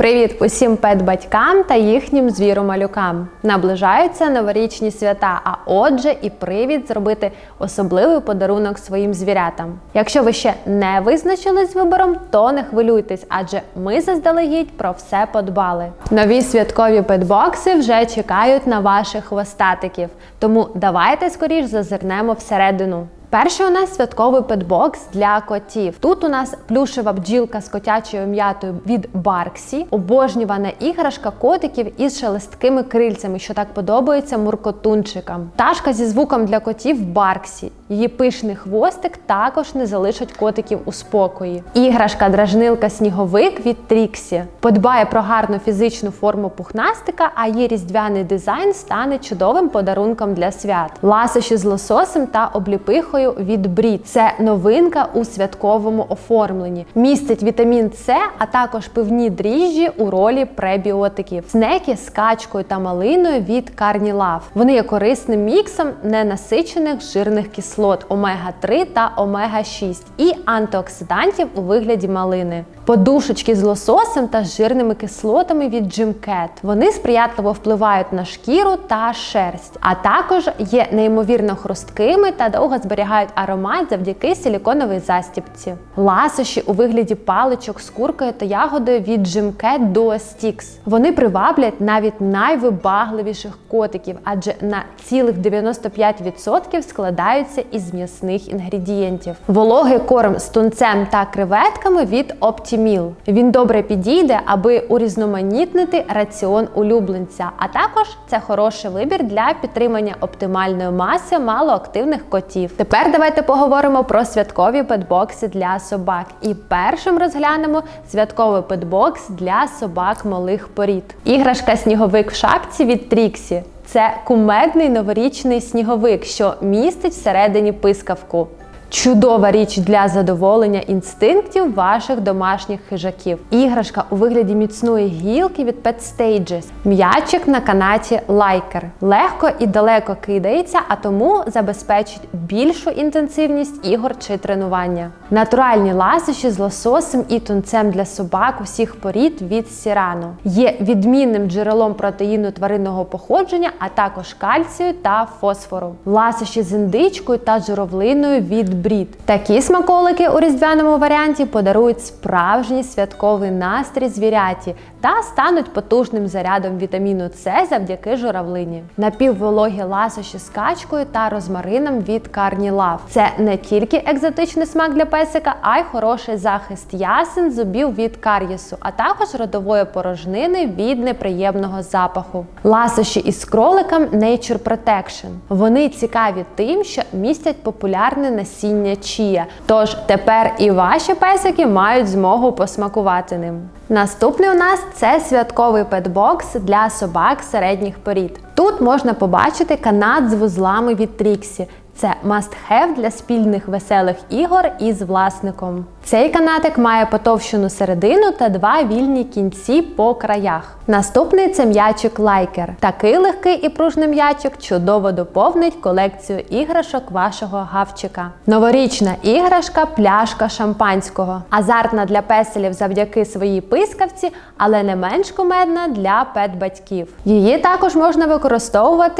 Привіт усім пет-батькам та їхнім звіромалюкам. Наближаються новорічні свята, а отже, і привід зробити особливий подарунок своїм звірятам. Якщо ви ще не визначились з вибором, то не хвилюйтесь, адже ми заздалегідь про все подбали. Нові святкові петбокси вже чекають на ваших хвостатиків, тому давайте скоріш зазирнемо всередину. Перший у нас святковий петбокс для котів. Тут у нас плюшева бджілка з котячою м'ятою від Барксі, обожнювана іграшка котиків із шелесткими крильцями, що так подобається муркотунчикам. Пташка зі звуком для котів Барксі. Її пишний хвостик також не залишить котиків у спокої. Іграшка дражнилка сніговик від Тріксі подбає про гарну фізичну форму пухнастика, а її різдвяний дизайн стане чудовим подарунком для свят. Ласощі з лососем та обліпихою від Брід. Це новинка у святковому оформленні. Містить вітамін С, а також пивні дріжджі у ролі пребіотиків. Снеки з качкою та малиною від Карнілав. Вони є корисним міксом ненасичених жирних кислот омега-3 та омега-6 і антиоксидантів у вигляді малини. Подушечки з лососем та жирними кислотами від Jimcat. Вони сприятливо впливають на шкіру та шерсть, а також є неймовірно хрусткими та довго зберігають аромат завдяки силіконовій застіпці. Ласощі у вигляді паличок з куркою та ягодою від Jimcat Duo Sticks. Вони приваблять навіть найвибагливіших котиків, адже на цілих 95% складаються із м'ясних інгредієнтів. Вологий корм з тунцем та креветками від Optimil. Він добре підійде, аби урізноманітнити раціон улюбленця, а також це хороший вибір для підтримання оптимальної маси малоактивних котів. Тепер давайте поговоримо про святкові петбокси для собак. І першим розглянемо святковий петбокс для собак малих порід. Іграшка сніговик в шапці від Тріксі. Це кумедний новорічний сніговик, що містить всередині пискавку. Чудова річ для задоволення інстинктів ваших домашніх хижаків. Іграшка у вигляді міцної гілки від Pet Stages. М'ячик на канаті лайкер. Легко і далеко кидається, а тому забезпечить більшу інтенсивність ігор чи тренування. Натуральні ласощі з лососем і тунцем для собак усіх порід від Сірано. Є відмінним джерелом протеїну тваринного походження, а також кальцію та фосфору. Ласощі з індичкою та журавлиною від брід. Такі смаколики у різдвяному варіанті подарують справжній святковий настрій звіряті та стануть потужним зарядом вітаміну С завдяки журавлині. Напіввологі ласощі з качкою та розмарином від Carnilав. Це не тільки екзотичний смак для песика, а й хороший захист ясен зубів від кар'єсу, а також родової порожнини від неприємного запаху. Ласощі із кроликом Nature Protection. Вони цікаві тим, що містять популярне насіння чія. Тож тепер і ваші песики мають змогу посмакувати ним. Наступний у нас це святковий петбокс для собак середніх порід. Тут можна побачити канат з вузлами від Тріксі. Це must-have для спільних веселих ігор із власником. Цей канатик має потовщену середину та два вільні кінці по краях. Наступний це м'ячик лайкер. Такий легкий і пружний м'ячик чудово доповнить колекцію іграшок вашого гавчика. Новорічна іграшка пляшка шампанського. Азартна для песелів завдяки своїй пискавці, але не менш кумедна для пет-батьків. Її також можна використовувати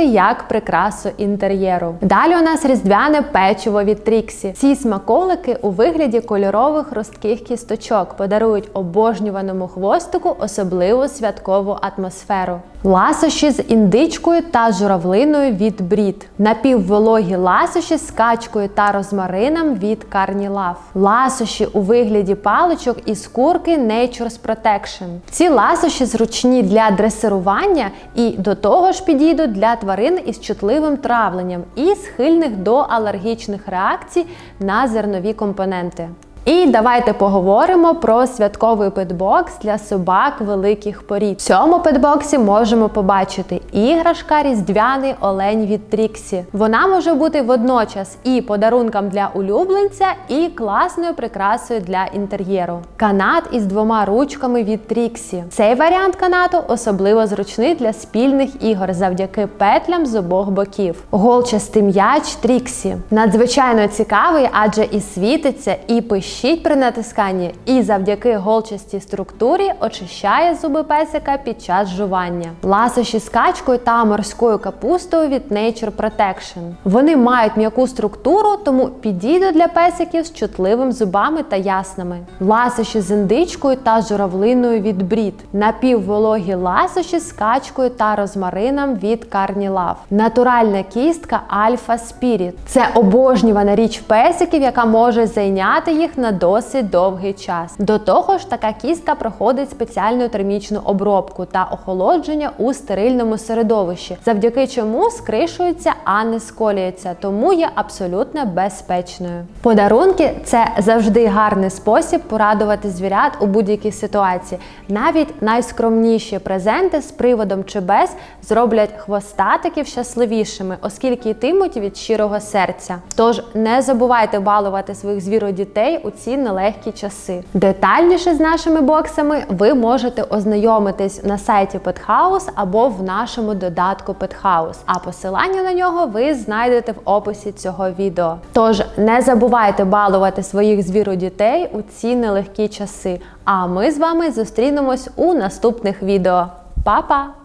як прикрасу інтер'єру. Далі у нас різдвяне печиво від Тріксі. Ці смаколики у вигляді кольорових ростких кісточок подарують обожнюваному хвостику особливу святкову атмосферу. Ласощі з індичкою та журавлиною від брід. Напіввологі ласощі з качкою та розмарином від Carnilав. Ласощі у вигляді паличок із курки Nature's Protection. Ці ласощі зручні для дресирування і до того ж підійдуть для тварин із чутливим травленням і схильних до алергічних реакцій на зернові компоненти. І давайте поговоримо про святковий петбокс для собак великих порід. В цьому петбоксі можемо побачити іграшка різдвяний олень від Тріксі. Вона може бути водночас і подарунком для улюбленця, і класною прикрасою для інтер'єру. Канат із двома ручками від Тріксі. Цей варіант канату особливо зручний для спільних ігор завдяки петлям з обох боків. Голчастий м'яч Тріксі. Надзвичайно цікавий, адже і світиться, і пищить при натисканні, і завдяки голчастій структурі очищає зуби песика під час жування. Ласощі з качкою та морською капустою від Nature Protection. Вони мають м'яку структуру, тому підійдуть для песиків з чутливими зубами та яснами. Ласощі з індичкою та журавлиною від Брід. Напіввологі ласощі з качкою та розмарином від Love. Натуральна кістка Alpha Spirit. Це обожнювана річ песиків, яка може зайняти їх на досить довгий час. До того ж, така кістка проходить спеціальну термічну обробку та охолодження у стерильному середовищі, завдяки чому скришується, а не сколюється, тому є абсолютно безпечною. Подарунки це завжди гарний спосіб порадувати звірят у будь-якій ситуації. Навіть найскромніші презенти з приводом чи без зроблять хвостатиків щасливішими, оскільки йтимуть від щирого серця. Тож не забувайте балувати своїх звіродітей у ці нелегкі часи. Детальніше з нашими боксами ви можете ознайомитись на сайті Pethouse або в нашому додатку Pethouse, а посилання на нього ви знайдете в описі цього відео. Тож не забувайте балувати своїх звіродітей у ці нелегкі часи. А ми з вами зустрінемось у наступних відео. Па-па!